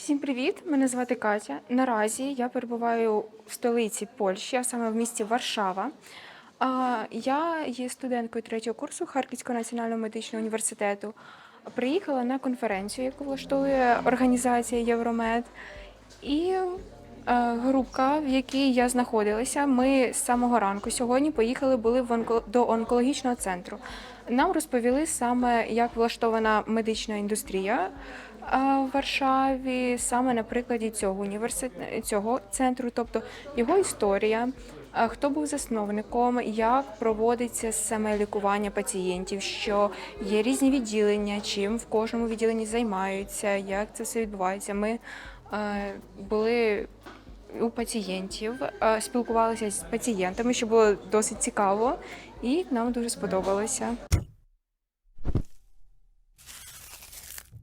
Всім привіт! Мене звати Катя. Наразі я перебуваю в столиці Польщі, а саме в місті Варшава. Я є студенткою третього курсу Харківського національного медичного університету. Приїхала на конференцію, яку влаштовує організація Євромед. І е, групка, в якій я знаходилася, ми з самого ранку сьогодні поїхали були в онко- до онкологічного центру. Нам розповіли саме, як влаштована медична індустрія е, в Варшаві, саме на прикладі цього університету цього центру, тобто його історія. е, Хто був засновником, як проводиться саме лікування пацієнтів, що є різні відділення, чим в кожному відділенні займаються, як це все відбувається. Ми були у пацієнтів, е, спілкувалися з пацієнтами, що було досить цікаво, і нам дуже сподобалося.